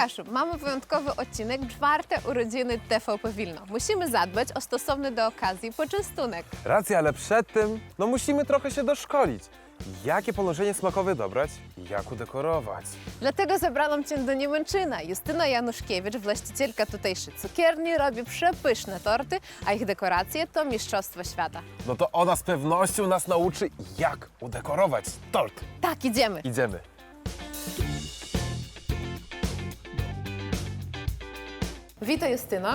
Łukaszu, mamy wyjątkowy odcinek, czwarte urodziny TVP Wilno. Musimy zadbać o stosowny do okazji poczęstunek. Racja, ale przed tym, no musimy trochę się doszkolić. Jakie połączenie smakowe dobrać i jak udekorować. Dlatego zabrałam Cię do Niemęczyna. Justyna Januszkiewicz, właścicielka tutejszej cukierni, robi przepyszne torty, a ich dekoracje to mistrzostwo świata. No to ona z pewnością nas nauczy, jak udekorować tort. Tak, idziemy. Idziemy. Witaj Justyno.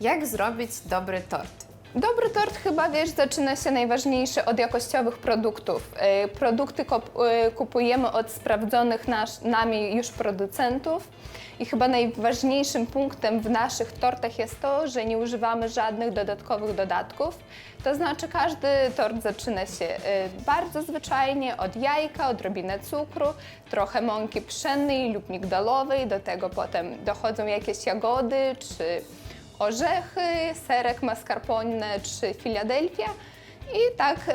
Jak zrobić dobry tort? Dobry tort chyba, wiesz, zaczyna się najważniejszy od jakościowych produktów. E, Produkty e, kupujemy od sprawdzonych nasz, nami już producentów i chyba najważniejszym punktem w naszych tortach jest to, że nie używamy żadnych dodatkowych dodatków. To znaczy każdy tort zaczyna się e, bardzo zwyczajnie od jajka, odrobinę cukru, trochę mąki pszennej lub migdalowej, do tego potem dochodzą jakieś jagody czy orzechy, serek mascarpone czy Filadelfia i tak y,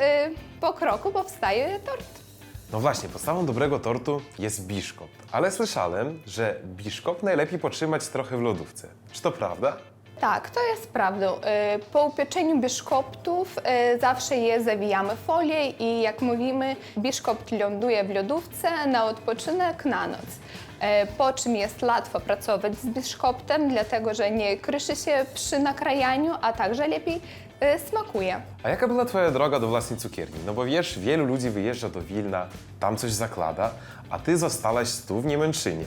po kroku powstaje tort. No właśnie, podstawą dobrego tortu jest biszkopt. Ale słyszałem, że biszkopt najlepiej potrzymać trochę w lodówce. Czy to prawda? Tak, to jest prawdą. Y, Po upieczeniu biszkoptów y, zawsze je zawijamy folię i jak mówimy, biszkopt ląduje w lodówce na odpoczynek na noc. Y, Po czym jest łatwo pracować z biszkoptem, dlatego że nie kryszy się przy nakrajaniu, a także lepiej y, smakuje. A jaka była twoja droga do własnej cukierni? No bo wiesz, wielu ludzi wyjeżdża do Wilna, tam coś zaklada, a ty zostałaś tu w Niemęczynie.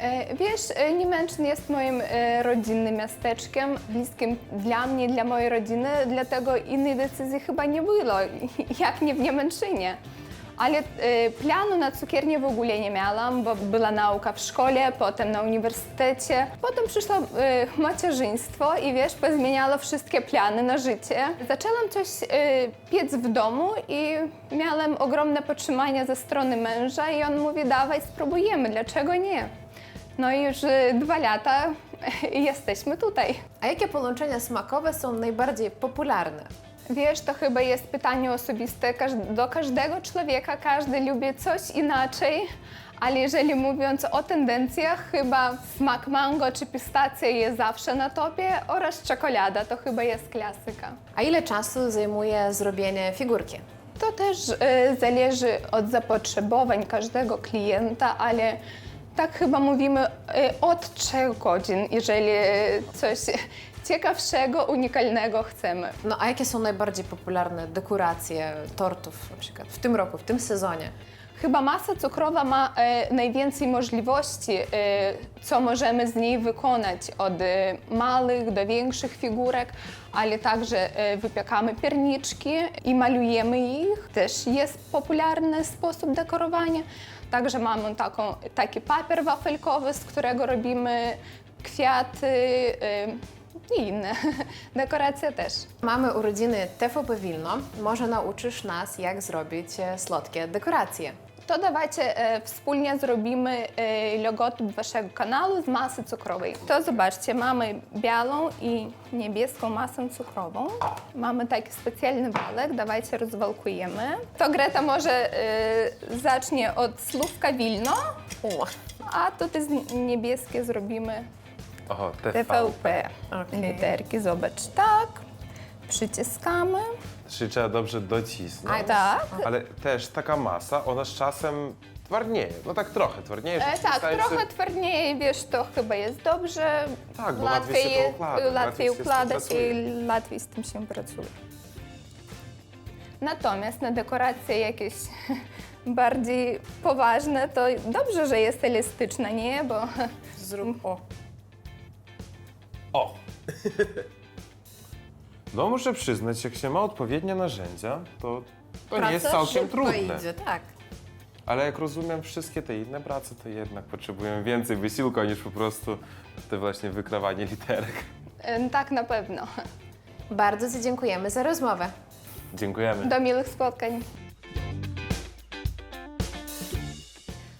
E, Wiesz, e, Niemęczyn jest moim e, rodzinnym miasteczkiem, bliskim dla mnie, dla mojej rodziny, dlatego innej decyzji chyba nie było, jak nie w Niemęczynie. Ale e, planu na cukiernię w ogóle nie miałam, bo była nauka w szkole, potem na uniwersytecie. Potem przyszło e, macierzyństwo i wiesz, pozmieniało wszystkie plany na życie. Zaczęłam coś e, piec w domu i miałam ogromne podtrzymanie ze strony męża i on mówi, dawaj spróbujemy, dlaczego nie? No i już dwa lata jesteśmy tutaj. A jakie połączenia smakowe są najbardziej popularne? Wiesz, to chyba jest pytanie osobiste do każdego człowieka, każdy lubi coś inaczej, ale jeżeli mówiąc o tendencjach, chyba smak mango czy pistacja jest zawsze na topie oraz czekolada to chyba jest klasyka. A ile czasu zajmuje zrobienie figurki? To też y, zależy od zapotrzebowań każdego klienta, ale tak chyba mówimy y, od 3 godzin, jeżeli coś ciekawszego, unikalnego chcemy. No a jakie są najbardziej popularne dekoracje tortów na przykład w tym roku, w tym sezonie? Chyba masa cukrowa ma e, najwięcej możliwości, e, co możemy z niej wykonać, od e, małych do większych figurek, ale także e, wypiekamy pierniczki i malujemy ich. Też jest popularny sposób dekorowania. Także mamy taką, taki papier wafelkowy, z którego robimy kwiaty e, i inne. Dekoracje też. Mamy urodziny TVP Wilno. Może nauczysz nas, jak zrobić e, słodkie dekoracje. To dawajcie e, wspólnie zrobimy e, logotyp waszego kanału z masy cukrowej. To zobaczcie, mamy białą i niebieską masę cukrową. Mamy taki specjalny walek, dawajcie rozwalkujemy. To Greta może e, zacznie od słówka Wilno, O, a tutaj z niebieskie zrobimy Oho, TV. TVP. Okej. Literki, zobacz, tak. Przyciskamy. Czyli trzeba dobrze docisnąć. A, Tak. Ale też taka masa, ona z czasem twardnieje. No tak trochę twardnieje. E, tak, trochę twardniej, wiesz, to chyba jest dobrze. Tak, bo łatwiej się to układa, łatwiej łatwiej układać i łatwiej z tym się pracuje. Natomiast na dekoracje jakieś bardziej poważne, to dobrze, że jest elastyczna, nie? Bo zrób o. O! No muszę przyznać, jak się ma odpowiednie narzędzia, to, to nie jest całkiem szybko trudne. Idzie, tak. Ale jak rozumiem wszystkie te inne prace, to jednak potrzebują więcej wysiłku niż po prostu te właśnie wykrawanie literek. tak na pewno. Bardzo Ci dziękujemy za rozmowę. Dziękujemy. Do miłych spotkań.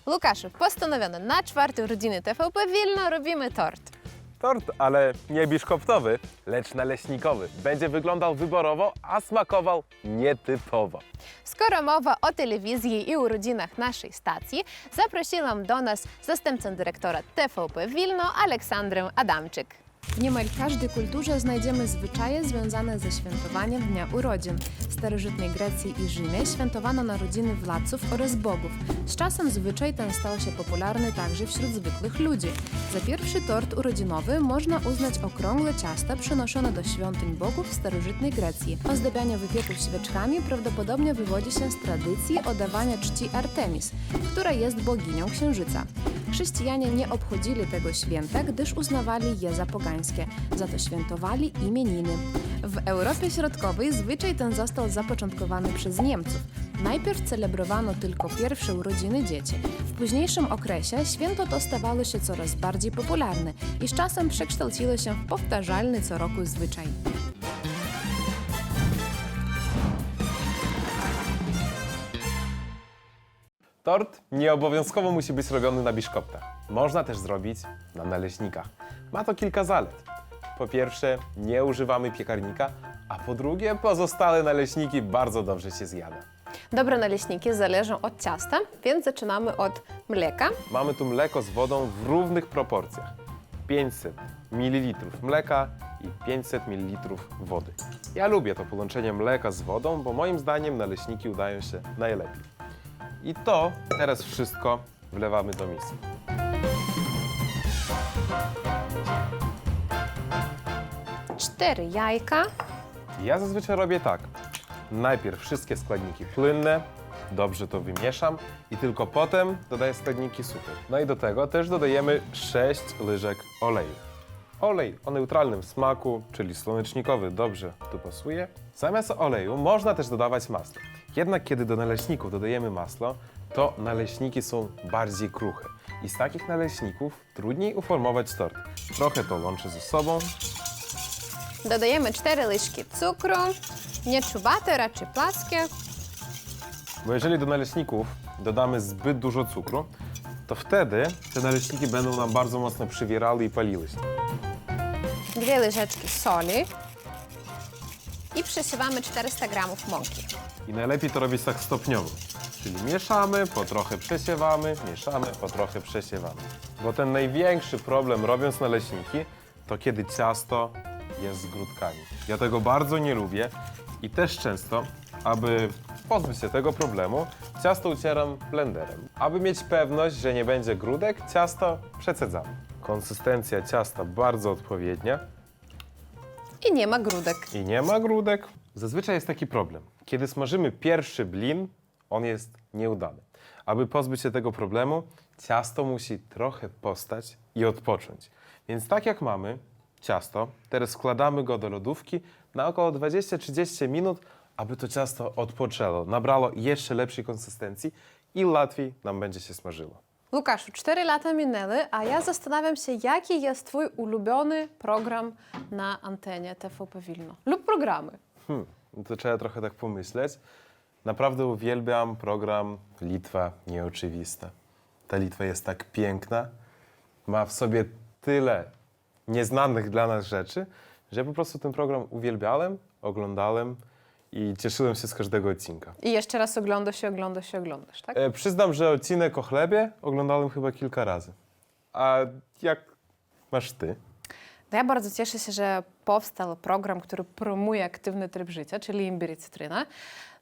Łukaszu, postanowiono na czwarte urodziny TVP Wilno robimy tort. Tort, ale nie biszkoptowy, lecz naleśnikowy. Będzie wyglądał wyborowo, a smakował nietypowo. Skoro mowa o telewizji i urodzinach naszej stacji, zaprosiłam do nas zastępcę dyrektora TVP Wilno, Aleksandrę Adamczyk. W niemal każdej kulturze znajdziemy zwyczaje związane ze świętowaniem Dnia Urodzin. W starożytnej Grecji i Rzymie świętowano narodziny władców oraz bogów. Z czasem zwyczaj ten stał się popularny także wśród zwykłych ludzi. Za pierwszy tort urodzinowy można uznać okrągłe ciasta przynoszone do świątyń bogów w starożytnej Grecji. Ozdabianie wypieków świeczkami prawdopodobnie wywodzi się z tradycji oddawania czci Artemis, która jest boginią księżyca. Chrześcijanie nie obchodzili tego święta, gdyż uznawali je za pogańskie, za to świętowali imieniny. W Europie Środkowej zwyczaj ten został zapoczątkowany przez Niemców. Najpierw celebrowano tylko pierwsze urodziny dzieci. W późniejszym okresie święto to stawało się coraz bardziej popularne i z czasem przekształciło się w powtarzalny co roku zwyczaj. Tort nieobowiązkowo musi być robiony na biszkoptach. Można też zrobić na naleśnikach. Ma to kilka zalet. Po pierwsze, nie używamy piekarnika, a po drugie, pozostałe naleśniki bardzo dobrze się zjada. Dobre naleśniki zależą od ciasta, więc zaczynamy od mleka. Mamy tu mleko z wodą w równych proporcjach. 500 ml mleka i 500 ml wody. Ja lubię to połączenie mleka z wodą, bo moim zdaniem naleśniki udają się najlepiej. I to teraz wszystko wlewamy do miski. Cztery jajka, Ja zazwyczaj robię tak. Najpierw wszystkie składniki płynne, dobrze to wymieszam i tylko potem dodaję składniki suche. No i do tego też dodajemy 6 łyżek oleju. Olej o neutralnym smaku, czyli słonecznikowy, dobrze tu pasuje. Zamiast oleju można też dodawać masło. Jednak kiedy do naleśników dodajemy masło, to naleśniki są bardziej kruche. I z takich naleśników trudniej uformować tort. Trochę to łączę ze sobą, dodajemy cztery łyżki cukru, nie czubate, raczej płaskie. Bo jeżeli do naleśników dodamy zbyt dużo cukru, to wtedy te naleśniki będą nam bardzo mocno przywierały i paliły się. Dwie łyżeczki soli i przysiewamy 400 gramów mąki. I najlepiej to robić tak stopniowo. Czyli mieszamy, po trochę przesiewamy, mieszamy, po trochę przesiewamy. Bo ten największy problem robiąc naleśniki, to kiedy ciasto jest z grudkami. Ja tego bardzo nie lubię i też często, aby pozbyć się tego problemu, ciasto ucieram blenderem. Aby mieć pewność, że nie będzie grudek, ciasto przecedzamy. Konsystencja ciasta bardzo odpowiednia, I nie ma grudek. i nie ma grudek. Zazwyczaj jest taki problem. Kiedy smażymy pierwszy blin, on jest nieudany. Aby pozbyć się tego problemu, ciasto musi trochę postać i odpocząć. Więc tak jak mamy ciasto, teraz składamy go do lodówki na około 20-30 minut, aby to ciasto odpoczęło, nabrało jeszcze lepszej konsystencji i łatwiej nam będzie się smażyło. Łukaszu, 4 lata minęły, a ja zastanawiam się, jaki jest Twój ulubiony program na antenie TVP Wilno lub programy. Hmm, no to trzeba trochę tak pomyśleć. Naprawdę uwielbiam program Litwa Nieoczywista. Ta Litwa jest tak piękna, ma w sobie tyle nieznanych dla nas rzeczy, że po prostu ten program uwielbiałem, oglądałem i cieszyłem się z każdego odcinka. I jeszcze raz oglądasz się, oglądasz się, oglądasz, tak? E, przyznam, że odcinek o chlebie oglądałem chyba kilka razy. A jak masz ty? No Ja bardzo cieszę się, że powstał program, który promuje aktywny tryb życia, czyli imbir i cytryna.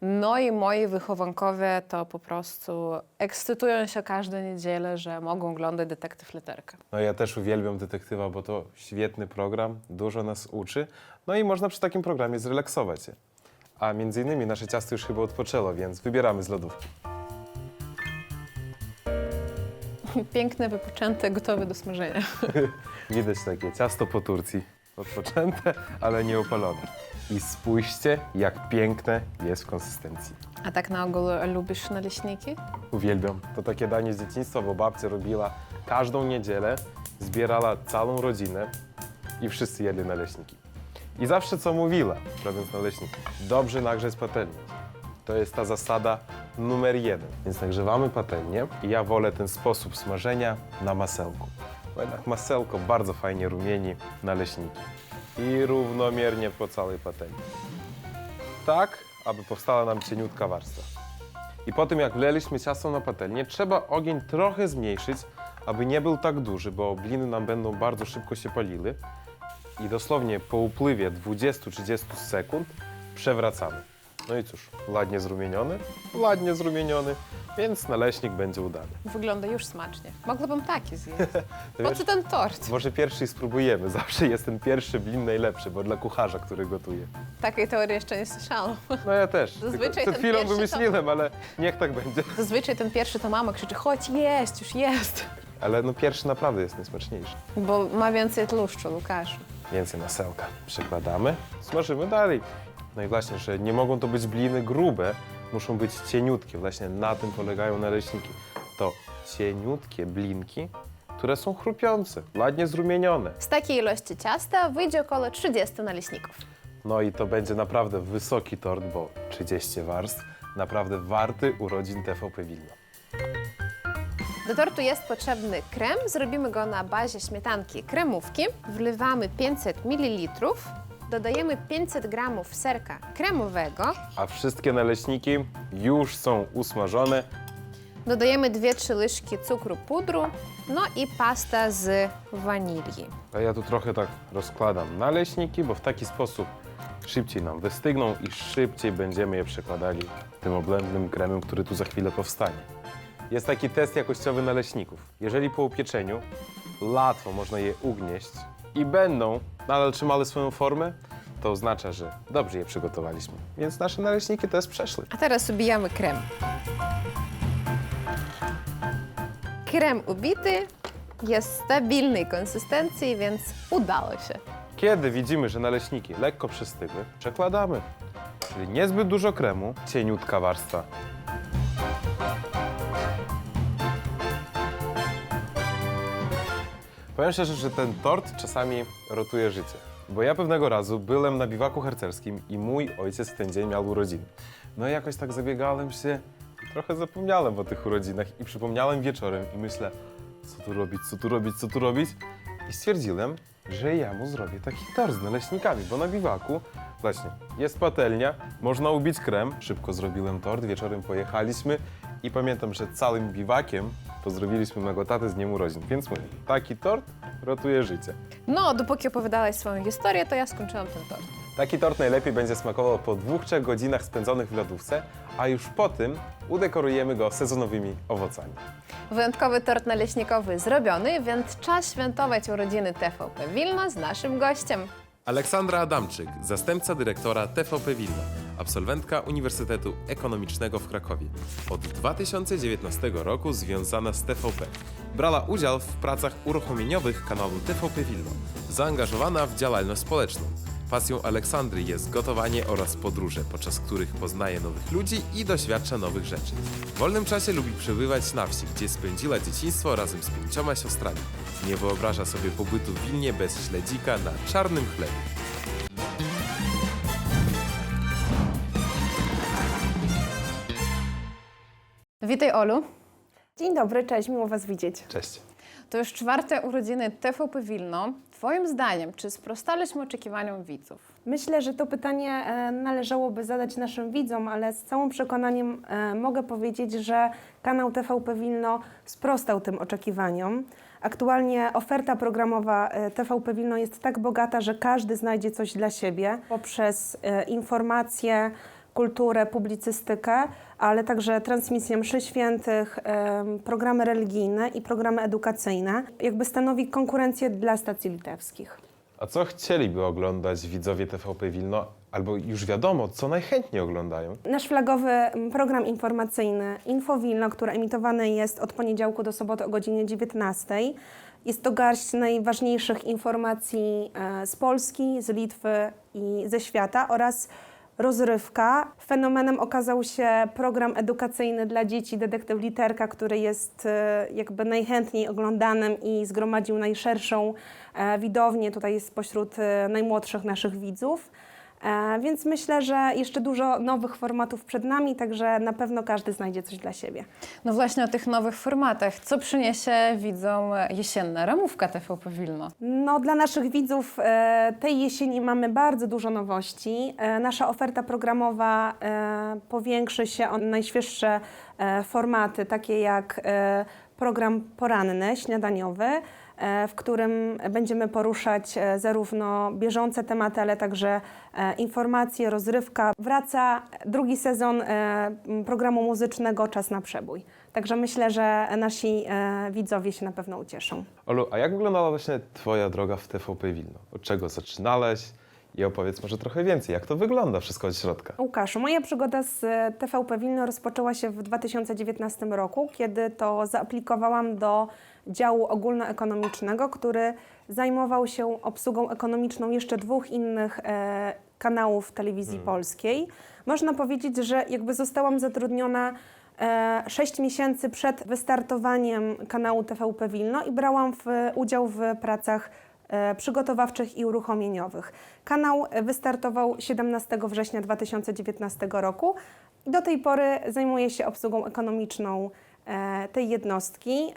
No i moi wychowankowie to po prostu ekscytują się każdą niedzielę, że mogą oglądać Detektyw Literkę. No ja też uwielbiam detektywa, bo to świetny program, dużo nas uczy. No i można przy takim programie zrelaksować się. A między innymi nasze ciasto już chyba odpoczęło, więc wybieramy z lodówki. Piękne, wypoczęte, gotowe do smażenia. Widać takie ciasto po Turcji. Odpoczęte, ale nie opalone. I spójrzcie, jak piękne jest w konsystencji. A tak na ogół lubisz naleśniki? Uwielbiam. To takie danie z dzieciństwa, bo babcia robiła każdą niedzielę, zbierała całą rodzinę i wszyscy jedli naleśniki. I zawsze co mówiła, robiąc naleśnik, dobrze nagrzeć patelnię. To jest ta zasada numer jeden. Więc nagrzewamy patelnię i ja wolę ten sposób smażenia na masełku. Bo jednak masełko bardzo fajnie rumieni naleśniki. I równomiernie po całej patelni. Tak, aby powstała nam cieniutka warstwa. I po tym jak wleliśmy ciasto na patelnię, trzeba ogień trochę zmniejszyć, aby nie był tak duży, bo bliny nam będą bardzo szybko się paliły. I dosłownie po upływie 20-30 sekund przewracamy. No i cóż, ładnie zrumieniony, ładnie zrumieniony, więc naleśnik będzie udany. Wygląda już smacznie. Mogłabym taki zjeść. To Po wiesz, co ten tort? może pierwszy spróbujemy. Zawsze jest ten pierwszy blin najlepszy, bo dla kucharza, który gotuje. Takiej teorii jeszcze nie słyszałam. No ja też. Zazwyczaj przed ten chwilą pierwszy to- wymyśliłem, ale niech tak będzie. Zazwyczaj ten pierwszy to mama krzyczy, chodź jest, już jest. Ale no pierwszy naprawdę jest najsmaczniejszy. Bo ma więcej tłuszczu, Łukaszu. Więcej masełka. Przekładamy, smażymy dalej. No i właśnie, że nie mogą to być bliny grube, muszą być cieniutkie. Właśnie na tym polegają naleśniki. To cieniutkie blinki, które są chrupiące, ładnie zrumienione. Z takiej ilości ciasta wyjdzie około 30 naleśników. No i to będzie naprawdę wysoki tort, bo 30 warstw, naprawdę warty urodzin TVP Wilno. Do tortu jest potrzebny krem. Zrobimy go na bazie śmietanki kremówki. Wlewamy 500 ml. Dodajemy 500 g serka kremowego. A wszystkie naleśniki już są usmażone. Dodajemy 2-3 łyżki cukru pudru. No i pasta z wanilii. A ja tu trochę tak rozkładam naleśniki, bo w taki sposób szybciej nam wystygną i szybciej będziemy je przekładali tym oblędnym kremem, który tu za chwilę powstanie. Jest taki test jakościowy naleśników. Jeżeli po upieczeniu łatwo można je ugnieść i będą nadal trzymały swoją formę, to oznacza, że dobrze je przygotowaliśmy. Więc nasze naleśniki test przeszły. A teraz ubijamy krem. Krem ubity jest stabilnej konsystencji, więc udało się. Kiedy widzimy, że naleśniki lekko przystygły, przekładamy. Czyli niezbyt dużo kremu, cieniutka warstwa. Powiem szczerze, że ten tort czasami rotuje życie. Bo ja pewnego razu byłem na biwaku harcerskim i mój ojciec w ten dzień miał urodziny. No i jakoś tak zabiegałem się, trochę zapomniałem o tych urodzinach i przypomniałem wieczorem i myślę, co tu robić, co tu robić, co tu robić. I stwierdziłem, że ja mu zrobię taki tort z naleśnikami, bo na biwaku właśnie jest patelnia, można ubić krem. Szybko zrobiłem tort, wieczorem pojechaliśmy i pamiętam, że całym biwakiem pozdrowiliśmy mego tatę z dniem urodzin. Więc mówię, taki tort ratuje życie. No, dopóki opowiadałeś swoją historię, to ja skończyłam ten tort. Taki tort najlepiej będzie smakował po 2-3 godzinach spędzonych w lodówce, a już po tym udekorujemy go sezonowymi owocami. Wyjątkowy tort naleśnikowy zrobiony, więc czas świętować urodziny TVP Wilno z naszym gościem. Aleksandra Adamczyk, zastępca dyrektora TVP Wilno, absolwentka Uniwersytetu Ekonomicznego w Krakowie. Od 2019 roku związana z TVP. Brała udział w pracach uruchomieniowych kanału TVP Wilno. Zaangażowana w działalność społeczną. Pasją Aleksandry jest gotowanie oraz podróże, podczas których poznaje nowych ludzi i doświadcza nowych rzeczy. W wolnym czasie lubi przebywać na wsi, gdzie spędziła dzieciństwo razem z pięcioma siostrami. Nie wyobraża sobie pobytu w Wilnie bez śledzika na czarnym chlebie. Witaj Olu. Dzień dobry, cześć, miło Was widzieć. Cześć. To już czwarte urodziny TVP Wilno. Twoim zdaniem, czy sprostaliśmy oczekiwaniom widzów? Myślę, że to pytanie e, należałoby zadać naszym widzom, ale z całym przekonaniem e, mogę powiedzieć, że kanał TVP Wilno sprostał tym oczekiwaniom. Aktualnie oferta programowa e, TVP Wilno jest tak bogata, że każdy znajdzie coś dla siebie poprzez e, informacje, kulturę, publicystykę, ale także transmisję mszy świętych, programy religijne i programy edukacyjne. Jakby stanowi konkurencję dla stacji litewskich. A co chcieliby oglądać widzowie TVP Wilno, albo już wiadomo, co najchętniej oglądają? Nasz flagowy program informacyjny Info Wilno, który emitowany jest od poniedziałku do soboty o godzinie 19. Jest to garść najważniejszych informacji e, z Polski, z Litwy i ze świata oraz rozrywka. Fenomenem okazał się program edukacyjny dla dzieci Detektyw Literka, który jest e, jakby najchętniej oglądanym i zgromadził najszerszą e, widownię tutaj spośród e, najmłodszych naszych widzów. E, Więc myślę, że jeszcze dużo nowych formatów przed nami, także na pewno każdy znajdzie coś dla siebie. No właśnie o tych nowych formatach. Co przyniesie widzom jesienna ramówka TVP Wilno? No, dla naszych widzów e, tej jesieni mamy bardzo dużo nowości. E, nasza oferta programowa powiększy się o najświeższe formaty, takie jak program poranny, śniadaniowy, w którym będziemy poruszać e, zarówno bieżące tematy, ale także e, informacje, rozrywka. Wraca drugi sezon e, programu muzycznego Czas na przebój. Także myślę, że nasi e, widzowie się na pewno ucieszą. Olu, a jak wyglądała właśnie Twoja droga w TVP Wilno? Od czego zaczynałeś? I opowiedz może trochę więcej, jak to wygląda wszystko od środka. Łukaszu, moja przygoda z e, TVP Wilno rozpoczęła się w 2019 roku, kiedy to zaaplikowałam do działu ogólnoekonomicznego, który zajmował się obsługą ekonomiczną jeszcze dwóch innych e, kanałów telewizji polskiej. Można powiedzieć, że jakby zostałam zatrudniona e, 6 miesięcy przed wystartowaniem kanału TVP Wilno i brałam w, udział w pracach e, przygotowawczych i uruchomieniowych. Kanał wystartował 17 września 2019 roku i do tej pory zajmuje się obsługą ekonomiczną tej jednostki. E,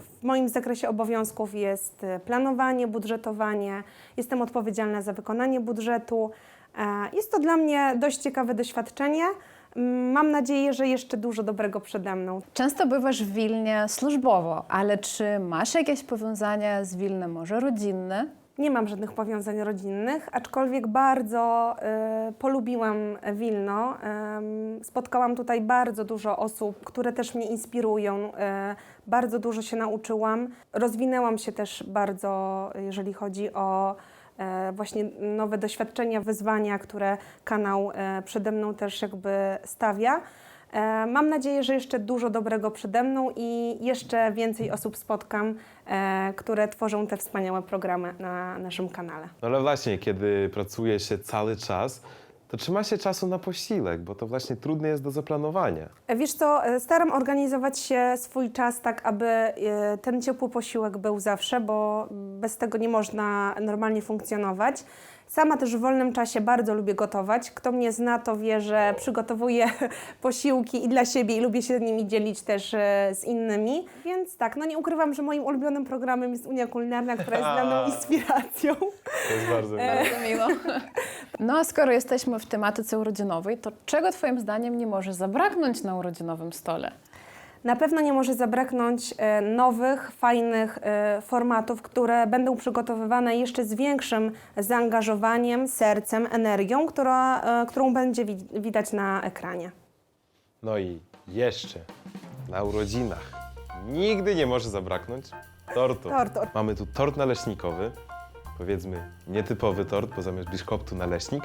W moim zakresie obowiązków jest e, planowanie, budżetowanie. Jestem odpowiedzialna za wykonanie budżetu. E, Jest to dla mnie dość ciekawe doświadczenie. Mm, Mam nadzieję, że jeszcze dużo dobrego przede mną. Często bywasz w Wilnie służbowo, ale czy masz jakieś powiązania z Wilnem, może rodzinne? Nie mam żadnych powiązań rodzinnych, aczkolwiek bardzo y, polubiłam Wilno. Ym, spotkałam tutaj bardzo dużo osób, które też mnie inspirują. Y, bardzo dużo się nauczyłam. Rozwinęłam się też bardzo, jeżeli chodzi o e, właśnie nowe doświadczenia, wyzwania, które kanał e, przede mną też jakby stawia. E, Mam nadzieję, że jeszcze dużo dobrego przede mną i jeszcze więcej osób spotkam, e, które tworzą te wspaniałe programy na naszym kanale. No ale właśnie, kiedy pracuje się cały czas, to trzyma się czasu na posiłek, bo to właśnie trudne jest do zaplanowania. E, Wiesz co, staram organizować się swój czas tak, aby ten ciepły posiłek był zawsze, bo bez tego nie można normalnie funkcjonować. Sama też w wolnym czasie bardzo lubię gotować. Kto mnie zna, to wie, że przygotowuję posiłki i dla siebie i lubię się nimi dzielić też e, z innymi. Więc tak, no nie ukrywam, że moim ulubionym programem jest Unia Kulinarna, która jest dla mnie inspiracją. To jest bardzo miłe. Bardzo miło. No a skoro jesteśmy w tematyce urodzinowej, to czego Twoim zdaniem nie może zabraknąć na urodzinowym stole? Na pewno nie może zabraknąć e, nowych, fajnych e, formatów, które będą przygotowywane jeszcze z większym zaangażowaniem, sercem, energią, która, e, którą będzie wi- widać na ekranie. No i jeszcze na urodzinach nigdy nie może zabraknąć tortu. Tortu. Mamy tu tort naleśnikowy, powiedzmy nietypowy tort, bo zamiast biszkoptu naleśnik,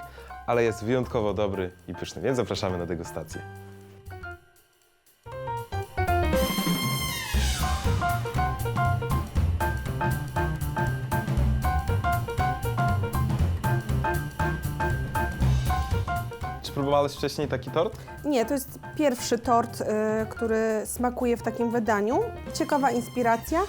ale jest wyjątkowo dobry i pyszny, więc zapraszamy na degustację. Próbowałeś wcześniej taki tort? Nie, to jest pierwszy tort, e, który smakuje w takim wydaniu. Ciekawa inspiracja.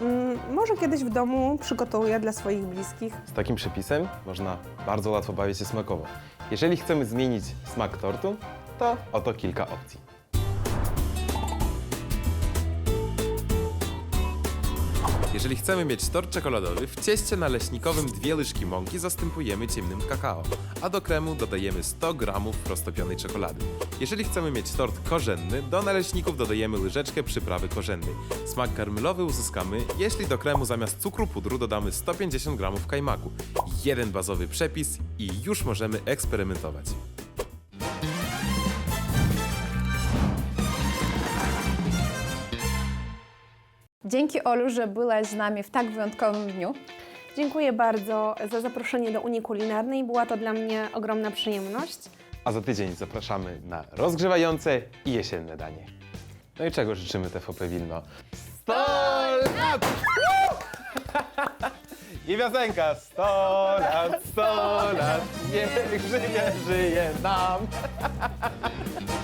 Mm, Może kiedyś w domu przygotuję dla swoich bliskich. Z takim przepisem można bardzo łatwo bawić się smakowo. Jeżeli chcemy zmienić smak tortu, to oto kilka opcji. Jeżeli chcemy mieć tort czekoladowy, w cieście naleśnikowym dwie łyżki mąki zastępujemy ciemnym kakao, a do kremu dodajemy 100 g roztopionej czekolady. Jeżeli chcemy mieć tort korzenny, do naleśników dodajemy łyżeczkę przyprawy korzennej. Smak karmelowy uzyskamy, jeśli do kremu zamiast cukru pudru dodamy 150 g kajmaku. Jeden bazowy przepis i już możemy eksperymentować. Dzięki Olu, że byłaś z nami w tak wyjątkowym dniu. Dziękuję bardzo za zaproszenie do Unii Kulinarnej. Była to dla mnie ogromna przyjemność. A za tydzień zapraszamy na rozgrzewające i jesienne danie. No i czego życzymy TVP Wilno? 100 lat! I piosenka 100 lat, 100 lat, niech żyje, żyje nam.